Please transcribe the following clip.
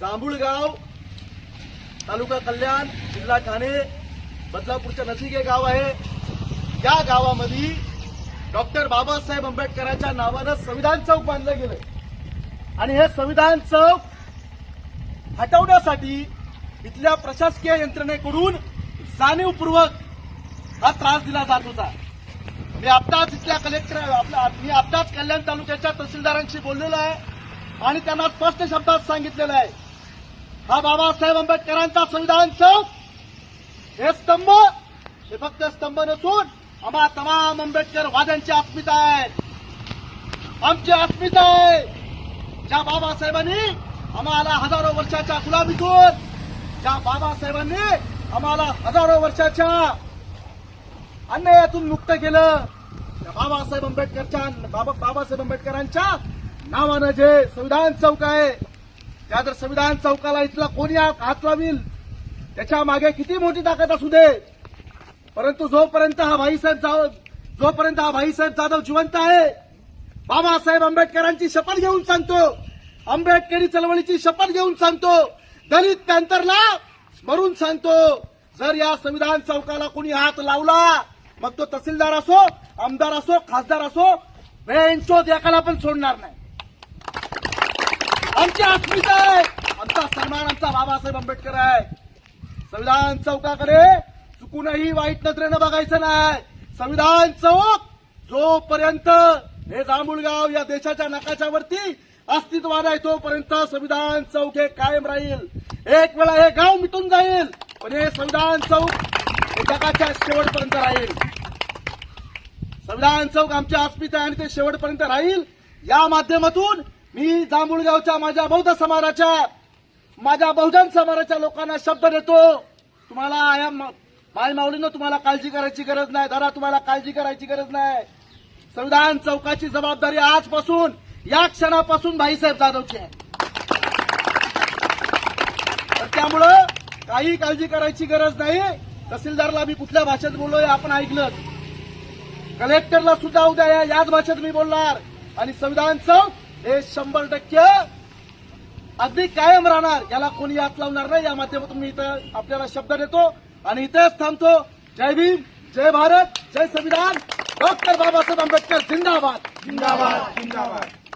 जांभूळगाव तालुका कल्याण जिल्हा ठाणे बदलापूरच्या नजीक हे गाव आहे. या गावामध्ये डॉक्टर बाबासाहेब आंबेडकरांच्या नावानं संविधान चौक बांधलं गेलं. आणि हे संविधान चौक हटवण्यासाठी इथल्या प्रशासकीय यंत्रणेकडून जाणीवपूर्वक हा त्रास दिला जात होता. मी आत्ताच इथल्या कलेक्टर मी आत्ताच कल्याण तालुक्याच्या तहसीलदारांशी बोललेलो आहे आणि त्यांना स्पष्ट शब्दात सांगितलेलं आहे. हा बाबासाहेब आंबेडकरांचा संविधान चौक हे स्तंभ हे फक्त स्तंभ नसून आम्हा तमाम आंबेडकर वाद्यांची अस्मिता आहे आमची अस्मिता आहे ज्या बाबासाहेबांनी आम्हाला हजारो वर्षाच्या गुलाबीतून ज्या बाबासाहेबांनी आम्हाला हजारो वर्षाच्या अन्यायातून मुक्त केलं त्या बाबासाहेब आंबेडकरच्या बाबा बाबासाहेब आंबेडकरांच्या नावानं जे संविधान चौक आहे त्यानंतर संविधान चौकाला इथला कोणी हात लावील त्याच्यामागे किती मोठी ताकद असू दे. परंतु जोपर्यंत हा भाईसाहेब जाव जोपर्यंत हा भाईसाहेब जाधव जिवंत आहे बाबासाहेब आंबेडकरांची शपथ घेऊन सांगतो आंबेडकरी चळवळीची शपथ घेऊन सांगतो दलित पॅंथरला स्मरून सांगतो जर या संविधान चौकाला कोणी हात लावला मग तो तहसीलदार असो आमदार असो खासदार असो बेंचोत एकाला पण सोडणार नाही. आमची अस्मिता आहे. आमचा सन्मान आमचा बाबासाहेब आंबेडकर आहे. संविधान चौकाकडे चुकूनही वाईट नजरेनं बघायचं नाही. संविधान चौक जोपर्यंत हे जांभूळगाव या देशाच्या नकाशावरती अस्तित्वात आहे तोपर्यंत संविधान चौक हे कायम राहील. एक वेळा हे गाव मिटून जाईल पण हे संविधान चौक हे जगाच्या शेवटपर्यंत राहील. संविधान चौक आमच्या अस्मिता आहे आणि ते शेवटपर्यंत राहील. या माध्यमातून मी जांभूळगावच्या माझ्या बौद्ध समाजाच्या माझ्या बहुजन समाजाच्या लोकांना शब्द देतो. तुम्हाला या माय माऊलीनं तुम्हाला काळजी करायची गरज नाही. दादा तुम्हाला काळजी करायची गरज नाही. संविधान चौकाची जबाबदारी आजपासून या क्षणापासून भाईसाहेब जाधवची आहे. तर त्यामुळं काही काळजी करायची गरज नाही. तहसीलदारला मी कुठल्या भाषेत बोललोय आपण ऐकलं कलेक्टरला सुद्धा उद्या या- याच भाषेत मी बोलणार. आणि संविधान चौक हे शंभर टक्के अगदी कायम राहणार. याला कोणी हात लावणार नाही. या माध्यमातून मी इथं आपल्याला शब्द देतो आणि इथेच थांबतो. जय भीम जय भारत जय संविधान. डॉक्टर बाबासाहेब आंबेडकर जिंदाबाद. जिंदाबाद जिंदाबाद.